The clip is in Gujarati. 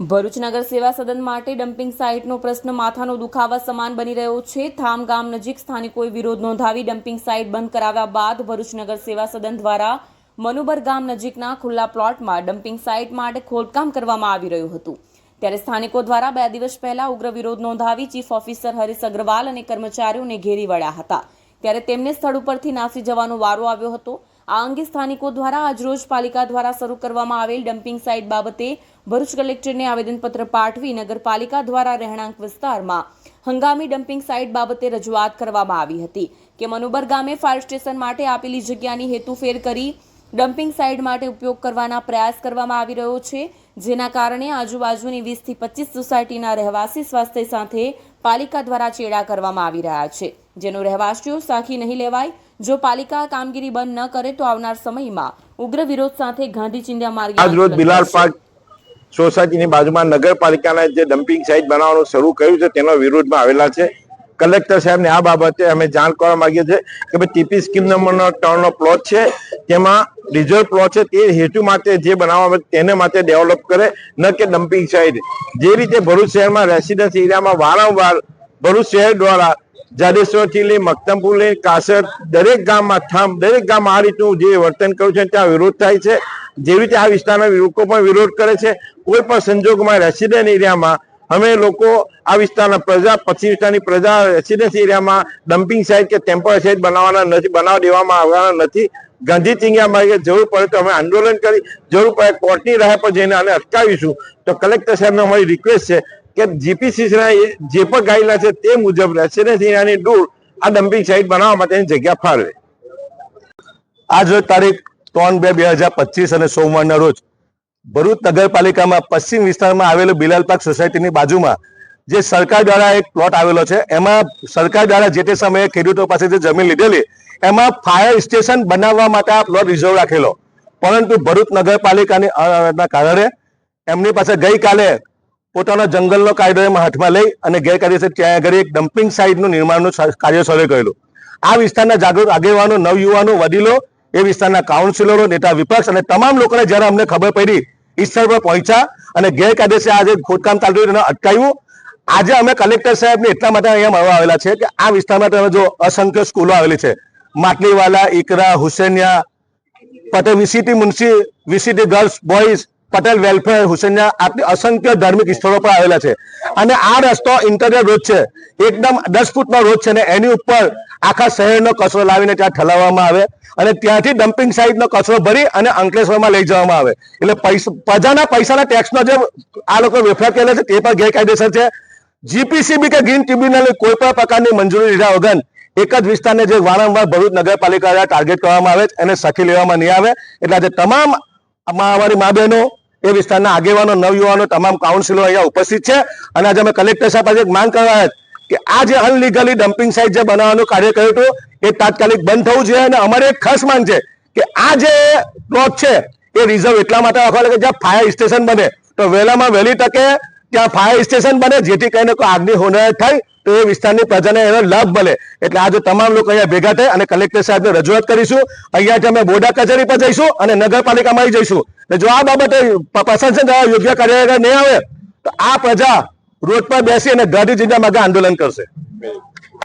ભરૂચ નગર સેવા સદન માટે ડમ્પિંગ સાઇટનો પ્રશ્ન માથાનો દુખાવા સમાન બની રહ્યો છે. થામ ગામ નજીક સ્થાનિકોએ વિરોધ નોંધાવી ડમ્પિંગ સાઇટ બંધ કરાવ્યા બાદ ભરૂચ નગર સેવા સદન દ્વારા મનુબર ગામ નજીકના ખુલ્લા પ્લોટમાં ડમ્પિંગ સાઇટ માટે ખોદકામ કરવામાં આવી રહ્યું હતું. ત્યારે સ્થાનિકો દ્વારા બે દિવસ પહેલા ઉગ્ર વિરોધ નોંધાવી ચીફ ઓફિસર હરીશ અગ્રવાલ અને કર્મચારીઓને ઘેરી વળ્યા હતા. ત્યારે તેમને સ્થળ ઉપરથી નાસી જવાનો વારો આવ્યો હતો. આ અંગે સ્થાનિકો દ્વારા આજરોજ પાલિકા દ્વારા શરૂ કરવામાં આવેલ ડમ્પિંગ સાઇટ બાબતે ભરૂચ કલેક્ટરને આવેદનપત્ર પાઠવી નગરપાલિકા દ્વારા રહેણાંક વિસ્તારમાં હંગામી ડમ્પિંગ સાઇટ બાબતે રજૂઆત કરવામાં આવી હતી કે મનુબર ગામે ફાયર સ્ટેશન માટે આપેલી જગ્યાની હેતુફેર કરી ડમ્પિંગ સાઇટ માટે ઉપયોગ કરવાના પ્રયાસ કરવામાં આવી રહ્યો છે, જેના કારણે આજુબાજુની વીસથી પચીસ સોસાયટીના રહેવાસી સ્વાસ્થ્ય સાથે પાલિકા દ્વારા ચેડા કરવામાં આવી રહ્યા છે. જેનો રહેવાસીઓ સાખી નહીં લેવાય. જો પાલિકા કામગીરી બંધ ન કરે તો આવનાર સમયમાં ઉગ્ર વિરોધ સાથે ગાંધી ચિંધ્યા માર્ગે આજ રોજ બિલાલ પાર્ક સોસાયટીની બાજુમાં નગરપાલિકાના જે ડમ્પિંગ સાઇટ બનાવવાનું શરૂ કર્યું છે તેનો વિરોધમાં આવેલા છે. કલેક્ટર સાહેબને આ બાબતે અમે જાણ કરવા માંગીએ છીએ કે ભાઈ ટીપી સ્કીમ નંબરનો ત્રણનો પ્લોટ છે. તેમાં રિઝર્વ પ્લોટ છે તે હેતુ માટે જે બનાવવામાં આવે તેને માટે ડેવલપ કરે, ન કે ડમ્પિંગ સાઇડ જે રીતે ભરૂચ શહેરમાં રેસિડન્સ એરિયામાં વારંવાર ભરૂચ શહેર દ્વારા જાડેશ્વરથી લઈ મક્તમપુર લઈ કાસર, દરેક ગામમાં થામ દરેક ગામ આ રીતનું જે વર્તન કર્યું છે, ત્યાં વિરોધ થાય છે. જેવી રીતે આ વિસ્તારના લોકો પણ વિરોધ કરે છે. કોઈ પણ સંજોગમાં રેસિડેન્ટ એરિયામાં અમે લોકો આ વિસ્તારના પ્રજા પશ્ચિમ વિસ્તારની પ્રજા, રેસિડેન્સ એરિયામાં ડમ્પિંગ સાઇટ કે ટેમ્પર સાઇટ બનાવવાના નથી, બનાવ દેવામાં આવવાના નથી. ગાંધી ચિંગ્યા માર્ગે જરૂર પડે તો અમે આંદોલન કરી, જરૂર પડે કોર્ટની રાહ પર જઈને આને અટકાવીશું. તો કલેક્ટર સાહેબને અમારી રિક્વેસ્ટ છે કે જીપીસીસીના જે પણ ગાઈડલાઇન છે તે મુજબ રેસિડેન્સ એરિયાની દૂર આ ડમ્પિંગ સાઇટ બનાવવા માટેની જગ્યા ફાળવે. આજ તારીખ ત્રણ બે બે હજાર પચીસ અને સોમવારના રોજ ભરૂચ નગરપાલિકામાં પશ્ચિમ વિસ્તારમાં આવેલું બિલાલ પાર્ક સોસાયટીની બાજુમાં જે સરકાર દ્વારા એક પ્લોટ આવેલો છે, એમાં સરકાર દ્વારા જે તે સમયે ખેડૂતો પાસેથી જમીન લીધેલી, એમાં ફાયર સ્ટેશન બનાવવા માટે આ પ્લોટ રિઝર્વ રાખેલો. પરંતુ ભરૂચ નગરપાલિકાની કારણે એમની પાસે ગઈકાલે પોતાના જંગલનો કાયદો એમાં હાથમાં લઈ અને ગેરકાયદેસર ત્યાં આગળ એક ડમ્પિંગ સાઇટનું નિર્માણનું કાર્ય શરૂ કરેલું આ વિસ્તારના જાગૃત આગેવાનો, નવયુવાનો, વડીલો એ વિસ્તારના કાઉન્સિલરો નેતા વિપક્ષ અને તમામ લોકોને જ્યારે અમને ખબર પડી ઈશ્વર પર પહોંચ્યા અને ગેરકાયદેસર આજે ખોદકામ ચાલતું હતું એને અટકાવ્યું આજે અમે કલેક્ટર સાહેબને એટલા માટે અહીંયા મળવા આવેલા છે કે આ વિસ્તારમાં તમે જો અસંખ્ય સ્કૂલો આવેલી છે. Matliwala, Iqra, Husainiya, Patel, VCT Munshi VCT girls, boys Patel welfare Husainiya આટલી અસંખ્ય ધાર્મિક સ્થળો પર આવેલા છે. અને આ રસ્તો ઇન્ટરનેટ રોડ છે. એકદમ દસ ફૂટનો રોડ છે ને એની ઉપર આખા શહેરનો કચરો લાવીને ત્યાં ઠલાવવામાં આવે અને ત્યાંથી ડમ્પિંગ સાઇટનો કચરો ભરી અને અંકલેશ્વરમાં લઈ જવામાં આવે. એટલે પ્રજાના પૈસાના ટેક્સનો જે આ લોકો વેફર કરે છે તે પણ ગેરકાયદેસર છે. જીપીસીબી કે ગ્રીન ટ્રિબ્યુનલની કોઈ પણ પ્રકારની મંજૂરી લીધા વગર એક જ વિસ્તારને જે વારંવાર ભરૂચ નગરપાલિકા ટાર્ગેટ કરવામાં આવે એને સખી લેવામાં નહીં આવે. એટલે આજે તમામ અમારી મા બહેનો એ વિસ્તારના આગેવાનો, નવયુવાનો, તમામ કાઉન્સિલો અહીંયા ઉપસ્થિત છે. અને આજે અમે કલેક્ટર સાહેબ પાસે માંગ કરવા કે આ જે અનલીગલી ડમ્પિંગ સાઇટ જે બનાવવાનું કાર્ય કર્યું હતું, એ તાત્કાલિક બંધ થવું જોઈએ. અને અમારે એક ખાસ માંગ છે કે આ જે પ્લોટ છે, એ રિઝર્વ એટલા માટે રાખવા લાગે જ્યાં ફાયર સ્ટેશન બને. તો વહેલામાં વહેલી તકે ત્યાં ફાયર સ્ટેશન બને, જેથી કરીને કોઈ આગની હોનારત થાય, તો એ વિસ્તારની પ્રજાને એનો લાભ મળે. એટલે આજે તમામ લોકો અહીંયા ભેગા થઈ અને કલેક્ટર સાહેબને રજૂઆત કરીશું. અહીંયાથી અમે બોડા કચેરી પર જઈશું અને નગરપાલિકામાં જઈશું. જો આ બાબતે પ્રશાસન યોગ્ય કાર્યવાહી નહીં આવે, તો આ પ્રજા રોડ પર બેસી અને ગાંધીજીના માગે આંદોલન કરશે.